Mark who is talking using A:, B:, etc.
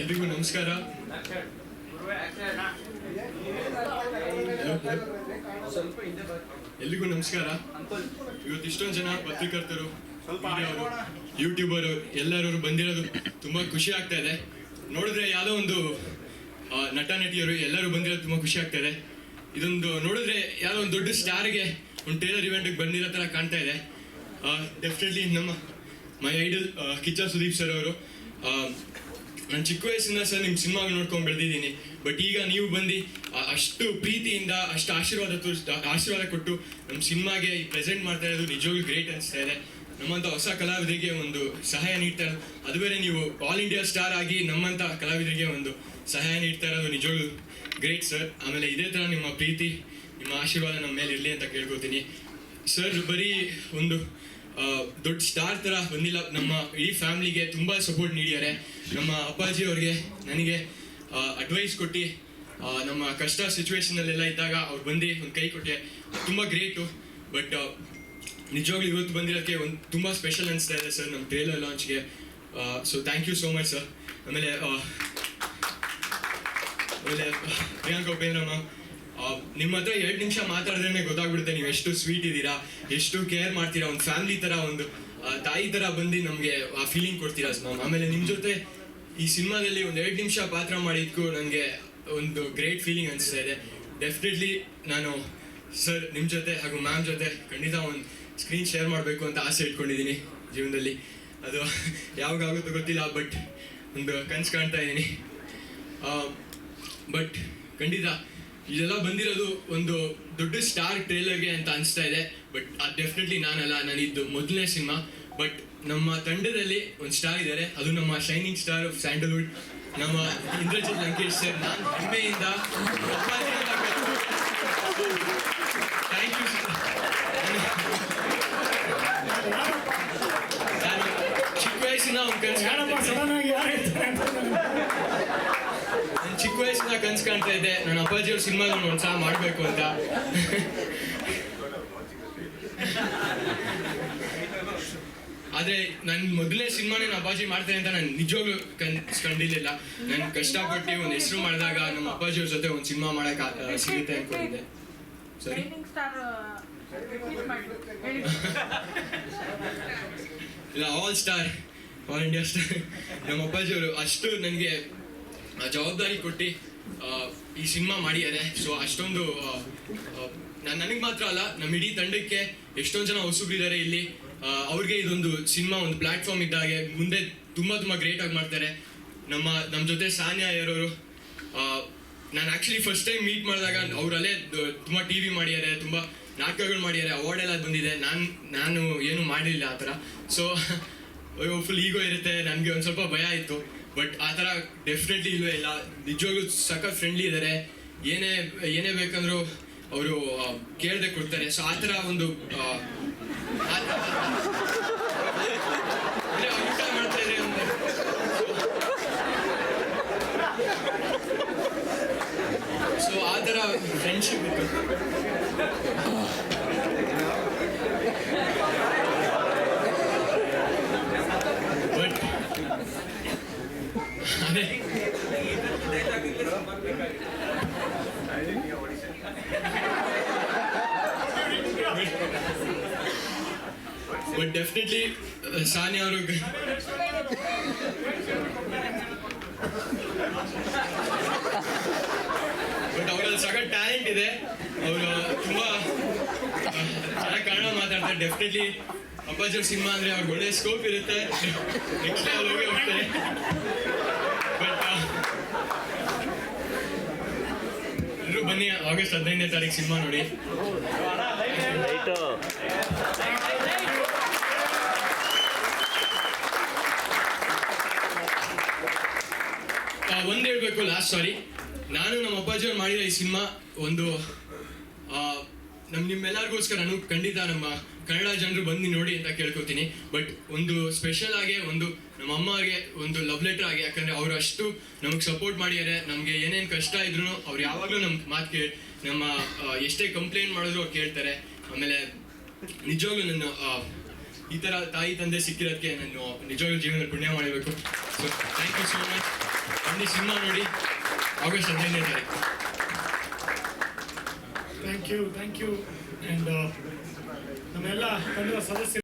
A: ಎಲ್ರಿಗೂ ನಮಸ್ಕಾರ. ಎಲ್ರಿಗೂ ನಮಸ್ಕಾರ. ಇವತ್ತು ಇಷ್ಟೊಂದು ಜನ ಪತ್ರಕರ್ತರು ಯೂಟ್ಯೂಬರು ಎಲ್ಲರೂ ಬಂದಿರೋದು ತುಂಬಾ ಖುಷಿ ಆಗ್ತಾ ಇದೆ. ನೋಡಿದ್ರೆ ಯಾವುದೋ ಒಂದು ನಟ ನಟಿಯರು ಎಲ್ಲರೂ ಬಂದಿರೋದು ತುಂಬಾ ಖುಷಿ ಆಗ್ತಾ ಇದೆ. ಇದೊಂದು ನೋಡಿದ್ರೆ ಯಾವುದೋ ಒಂದು ದೊಡ್ಡ ಸ್ಟಾರ್ಗೆ ಒಂದು ಟೇಲರ್ ಇವೆಂಟ್ಗೆ ಬಂದಿರೋ ಥರ ಕಾಣ್ತಾ ಇದೆ. ಡೆಫಿನೆಟ್ಲಿ ನಮ್ಮ my idol Kichcha Sudeep sir ಅವರು. ನಾನು ಚಿಕ್ಕ ವಯಸ್ಸಿಂದ ಸರ್ ನಿಮ್ಮ ಸಿನಿಮಾ ನೋಡ್ಕೊಂಡು ಬೆಳೆದಿದ್ದೀನಿ. ಬಟ್ ಈಗ ನೀವು ಬಂದು ಅಷ್ಟು ಪ್ರೀತಿಯಿಂದ, ಅಷ್ಟು ಆಶೀರ್ವಾದ ತೋರಿಸ್ ಆಶೀರ್ವಾದ ಕೊಟ್ಟು ನಮ್ಮ ಸಿನಿಮಾಗೆ ಈ ಪ್ರೆಸೆಂಟ್ ಮಾಡ್ತಾ ಇರೋದು ನಿಜವಾಗ್ಲೂ ಗ್ರೇಟ್ ಅನಿಸ್ತಾ ಇದೆ. ನಮ್ಮಂಥ ಹೊಸ ಕಲಾವಿದರಿಗೆ ಒಂದು ಸಹಾಯ ನೀಡ್ತಾರೆ ಅದು ಬೇರೆ ನೀವು ಆಲ್ ಇಂಡಿಯಾ ಸ್ಟಾರ್ ಆಗಿ ನಮ್ಮಂಥ ಕಲಾವಿದರಿಗೆ ಒಂದು ಸಹಾಯ ನೀಡ್ತಾ ಇರೋದು ನಿಜವಾಗ್ಲೂ ಗ್ರೇಟ್ ಸರ್ ಆಮೇಲೆ ಇದೇ ಥರ ನಿಮ್ಮ ಪ್ರೀತಿ, ನಿಮ್ಮ ಆಶೀರ್ವಾದ ನಮ್ಮ ಮೇಲೆ ಇರಲಿ ಅಂತ ಕೇಳ್ಕೊತೀನಿ. ಸರ್ ಬರೀ ಒಂದು ದೊಡ್ಡ ಸ್ಟಾರ್ ತರ ಬಂದಿಲ್ಲ. ನಮ್ಮ ಇಡೀ ಫ್ಯಾಮಿಲಿಗೆ ತುಂಬಾ ಸಪೋರ್ಟ್ ನೀಡಿದ್ದಾರೆ. ನಮ್ಮ ಅಪ್ಪಾಜಿ ಅವ್ರಿಗೆ ನನಗೆ ಅಡ್ವೈಸ್ ಕೊಟ್ಟು ನಮ್ಮ ಕಷ್ಟ ಸಿಚುವೇಶನ್ ಅಲ್ಲೆಲ್ಲ ಇದ್ದಾಗ ಅವ್ರು ಬಂದು ಒಂದು ಕೈ ಕೊಟ್ಟೆ. ತುಂಬಾ ಗ್ರೇಟು ಬಟ್ ನಿಜವಾಗ್ಲೂ ಇವತ್ತು ಬಂದಿರೋಕ್ಕೆ ಒಂದು ತುಂಬಾ ಸ್ಪೆಷಲ್ ಅನಿಸ್ತಾ ಇದೆ ಸರ್ ನಮ್ಮ trailer ಲಾಂಚ್ಗೆ so thank you so much sir ಆಮೇಲೆ ಆಮೇಲೆ ಪ್ರಿಯಾಂಕ ಉಪೇಂದ್ರ ನಿಮ್ಮ ಹತ್ರ ಎರಡು ನಿಮಿಷ ಮಾತಾಡಿದ್ರೆ ಗೊತ್ತಾಗ್ಬಿಡುತ್ತೆ ನೀವು ಎಷ್ಟು ಸ್ವೀಟ್ ಇದ್ದೀರಾ, ಎಷ್ಟು ಕೇರ್ ಮಾಡ್ತೀರಾ, ಒಂದು ಫ್ಯಾಮಿಲಿ ತರ, ಒಂದು ತಾಯಿ ತರ ಬಂದು ನಮಗೆ ಆ ಫೀಲಿಂಗ್ ಕೊಡ್ತೀರಾ ಮ್ಯಾಮ್ ಆಮೇಲೆ ನಿಮ್ಮ ಜೊತೆ ಈ ಸಿನಿಮಾದಲ್ಲಿ ಒಂದು ಎರಡು ನಿಮಿಷ ಪಾತ್ರ ಮಾಡಿದ್ಕು ನನಗೆ ಒಂದು ಗ್ರೇಟ್ ಫೀಲಿಂಗ್ ಅನಿಸ್ತಾ ಇದೆ. ಡೆಫಿನೆಟ್ಲಿ ನಾನು ಸರ್ ನಿಮ್ಮ ಜೊತೆ ಹಾಗೂ ಮ್ಯಾಮ್ ಜೊತೆ ಖಂಡಿತ ಒಂದು ಸ್ಕ್ರೀನ್ ಶೇರ್ ಮಾಡಬೇಕು ಅಂತ ಆಸೆ ಇಟ್ಕೊಂಡಿದ್ದೀನಿ ಜೀವನದಲ್ಲಿ. ಅದು ಯಾವಾಗ ಆಗುತ್ತೋ ಗೊತ್ತಿಲ್ಲ ಬಟ್ ಒಂದು ಕನ್ಸು ಕಾಣ್ತಾ ಇದ್ದೀನಿ. ಬಟ್ ಖಂಡಿತ ಇದೆಲ್ಲ ಬಂದಿರೋದು ಒಂದು ದೊಡ್ಡ ಸ್ಟಾರ್ ಟ್ರೇಲರ್ಗೆ ಅಂತ ಅನಿಸ್ತಾ ಇದೆ. ಬಟ್ ಅದು ಡೆಫಿನೆಟ್ಲಿ ನಾನಲ್ಲ ನಾನಿದ್ದು ಮೊದಲನೇ ಸಿನಿಮಾ. ಬಟ್ ನಮ್ಮ ತಂಡದಲ್ಲಿ ಒಂದು ಸ್ಟಾರ್ ಇದ್ದಾರೆ. ಅದು ನಮ್ಮ ಶೈನಿಂಗ್ ಸ್ಟಾರ್ ಆಫ್ ಸ್ಯಾಂಡಲ್ವುಡ್ ನಮ್ಮ ಇಂದ್ರಜಿತ್ ಲಂಕೇಶ್ ಸರ್ ನಾನು ಹೆಮ್ಮೆಯಿಂದ ಥ್ಯಾಂಕ್ ಯು ನಾನು ಚಿಕ್ಕ ವಯಸ್ಸಿನ ಒಂದು ನಾನು ಚಿಕ್ಕ ವಯಸ್ಸಿನ ಕನ್ಸು ಕಾಣ್ತಾ ಇದ್ದೆ ನನ್ನ ಅಪ್ಪಾಜಿ ಅವ್ರ ಒಂದು ಸಹ ಮಾಡಬೇಕು ಅಂತ. ಆದ್ರೆ ನನ್ನ ಮೊದಲೇ ಸಿನಿಮಾನೇ ನನ್ನ ಅಪ್ಪಾಜಿ ಮಾಡ್ತೇನೆ ಅಂತ ನಾನು ನಿಜವಾಗ್ಲೂ ಕನ್ಸ್ ಕಂಡಿರ್ಲಿಲ್ಲ. ನಾನು ಕಷ್ಟಪಟ್ಟು ಒಂದು ಹೆಸರು ಮಾಡಿದಾಗ ನಮ್ಮ ಅಪ್ಪಾಜಿ ಅವ್ರ ಜೊತೆ ಒಂದು ಸಿನಿಮಾ ಮಾಡಕ್ ಸಿಗುತ್ತೆ ಅನ್ಕೊಂಡಿದ್ದೆ. ಸರಿ. ಇಲ್ಲ all star all India star ನಮ್ಮ ಅಪ್ಪಾಜಿ ಅವರು ಅಷ್ಟು ನನಗೆ ಜವಾಬ್ದಾರಿ ಕೊಟ್ಟು ಈ ಸಿನಿಮಾ ಮಾಡಿದ್ದಾರೆ. ಸೊ ಅಷ್ಟೊಂದು ನಾನು ನನಗೆ ಮಾತ್ರ ಅಲ್ಲ ನಮ್ಮ ಇಡೀ ತಂಡಕ್ಕೆ ಎಷ್ಟೊಂದು ಜನ ಹೊಸಬ್ರಿದ್ದಾರೆ ಇಲ್ಲಿ. ಅವ್ರಿಗೆ ಇದೊಂದು ಸಿನಿಮಾ, ಒಂದು ಪ್ಲಾಟ್ಫಾರ್ಮ್ ಇದ್ದಾಗೆ. ಮುಂದೆ ತುಂಬ ತುಂಬ ಆಗಿ ಮಾಡ್ತಾರೆ. ನಮ್ಮ ನಮ್ಮ ಜೊತೆ ಸಾನ್ಯಾ ಇರೋರು ನಾನು ಆ್ಯಕ್ಚುಲಿ ಫಸ್ಟ್ ಟೈಮ್ ಮೀಟ್ ಮಾಡಿದಾಗ ಅವರಲ್ಲೇ ತುಂಬ ಟಿ ವಿ ಮಾಡಿದ್ದಾರೆ, ತುಂಬ ನಾಟಕಗಳು ಮಾಡಿದ್ದಾರೆ ಅವಾರ್ಡ್ ಎಲ್ಲ ಬಂದಿದೆ. ನಾನು ನಾನು ಏನು ಮಾಡಲಿಲ್ಲ ಆ ಥರ. ಸೊ ಫುಲ್ ಈಗೋ ಇರುತ್ತೆ. ನನಗೆ ಒಂದು ಸ್ವಲ್ಪ ಭಯ ಇತ್ತು. ಬಟ್ ಆ ಥರ ಡೆಫಿನೆಟ್ಲಿ ಇಲ್ವೇ ಇಲ್ಲ. ನಿಜವಾಗ್ಲೂ ಸಖತ್ ಫ್ರೆಂಡ್ಲಿ ಇದ್ದಾರೆ ಏನೇ ಏನೇ ಬೇಕಂದ್ರು ಅವರು ಕೇಳದೆ ಕೊಡ್ತಾರೆ. ಸೊ ಆ ಥರ ಒಂದು ಸೊ ಆ ಥರ ಫ್ರೆಂಡ್ಶಿಪ್ ಇತ್ತು ಬಟ್ ಅದೇ ಬಟ್ ಡೆಫಿನೆಟ್ಲಿ ಸಾನಿಯಾ ಅವರು ಬಟ್ ಅವರಲ್ಲಿ ಸಖತ್ ಟ್ಯಾಲೆಂಟ್ ಇದೆ ಅವರು ತುಂಬಾ ಚೆನ್ನಾಗಿ ಕನ್ನಡ ಮಾತಾಡ್ತಾರೆ ಡೆಫಿನೆಟ್ಲಿ ಅಪ್ಪಾಜಿ ಸಿನಿಮಾ ಅಂದ್ರೆ ಅವ್ರಿಗೆ ಒಳ್ಳೆ ಸ್ಕೋಪ್ ಇರುತ್ತೆ ನೆಕ್ಸ್ಟ್ ಲೆವೆಲ್ ಹೋಗಿ ಹೋಗ್ತಾರೆ ಬಟ್ ಎಲ್ಲರೂ ಬನ್ನಿ ಆಗಸ್ಟ್ ಹದಿನೈದನೇ ತಾರೀಕು ಸಿನಿಮಾ ನೋಡಿ. ಒಂದ್ ಹೇಳ್ಬೇಕು ಲಾಸ್ಟ್ ಸಾರಿ ನಾನು ನಮ್ಮ ಅಪ್ಪಾಜಿ ಅವ್ರು ಮಾಡಿದ ಈ ಸಿನಿಮಾ ಒಂದು ಆ, ನಮ್ ನಿಮ್ಮೆಲ್ಲರಿಗೋಸ್ಕರ ನಾನು ಖಂಡಿತ ನಮ್ಮ ಕನ್ನಡ ಜನರು ಬಂದು ನೋಡಿ ಅಂತ ಕೇಳ್ಕೊತೀನಿ. ಬಟ್ ಒಂದು ಸ್ಪೆಷಲ್ ಆಗಿ, ಒಂದು ನಮ್ಮ ಅಮ್ಮಗೆ ಒಂದು ಲವ್ ಲೆಟರ್ ಆಗಿ, ಯಾಕಂದ್ರೆ ಅವ್ರು ಅಷ್ಟು ನಮಗೆ ಸಪೋರ್ಟ್ ಮಾಡಿದ್ದಾರೆ. ನಮಗೆ ಏನೇನು ಕಷ್ಟ ಇದ್ರು ಅವ್ರು ಯಾವಾಗಲೂ ನಮ್ಗೆ ಮಾತು ಕೇಳಿ ನಮ್ಮ ಎಷ್ಟೇ ಕಂಪ್ಲೇಂಟ್ ಮಾಡಿದ್ರು ಅವ್ರು ಕೇಳ್ತಾರೆ. ಆಮೇಲೆ ನಿಜವಾಗ್ಲೂ ನನ್ನ ಈ ಥರ ತಾಯಿ ತಂದೆ ಸಿಕ್ಕಿರೋದಕ್ಕೆ ನಾನು ನಿಜವಾಗ್ಲೂ ಜೀವನದಲ್ಲಿ ಪುಣ್ಯ ಮಾಡಬೇಕು. So thank you so much ಬನ್ನಿ ಸಿನಿಮಾ ನೋಡಿ. ಆಗಸ್ಟ್ ಹದಿನೈದನೇ ತಾರೀಕು.
B: Thank you thank you and ನಮ್ಮೆಲ್ಲ ತಂಡದ ಸದಸ್ಯರು